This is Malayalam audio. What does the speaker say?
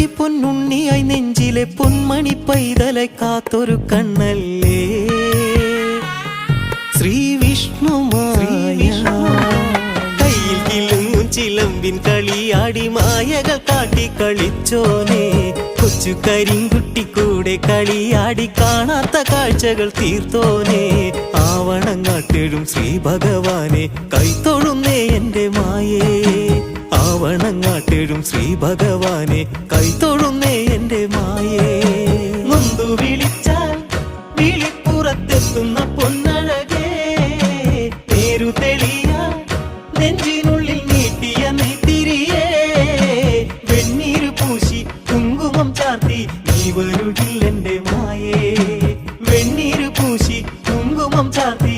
നീട്ടി പൊന്നുണ്ണിയായി നെഞ്ചിലെ പൊന്മണി പൈതലെ കാത്തൊരു കണ്ണല്ലേ? ശ്രീ വിഷ്ണുമായ കയ്യിൽ കിളുങ്ങും ചിലമ്പിൻ കളിയാടി മായകൾ കാട്ടി കളിച്ചോനെ. കൊച്ചു കരിങ്കുട്ടി കൂടെ കളിയാടി കാണാത്ത കാഴ്ചകൾ തീർത്തോനെ. ആവണങ്ങാട്ടിടും ശ്രീ ഭഗവാനെ കൈത്തൊഴുന്നേ എന്റെ മായേ. വണങ്ങാട്ടേഴും ശ്രീ ഭഗവാനെ. കൈത്തൊഴുന്നേ എന്റെ മായേ. നൊന്തു വിളിച്ചാൽ വിളിപ്പുറത്തെത്തുന്ന പൊന്നഴകേ. പേരു തെളിയ നെഞ്ചിനുള്ളിൽ നീട്ടിയ നെയ്ത്തിരിയേ. വെണ്ണീര് പൂശി കുങ്കുമം ചാർത്തി നീ വരുടിൽ മായേ. വെണ്ണീര് പൂശി കുങ്കുമം ചാർത്തി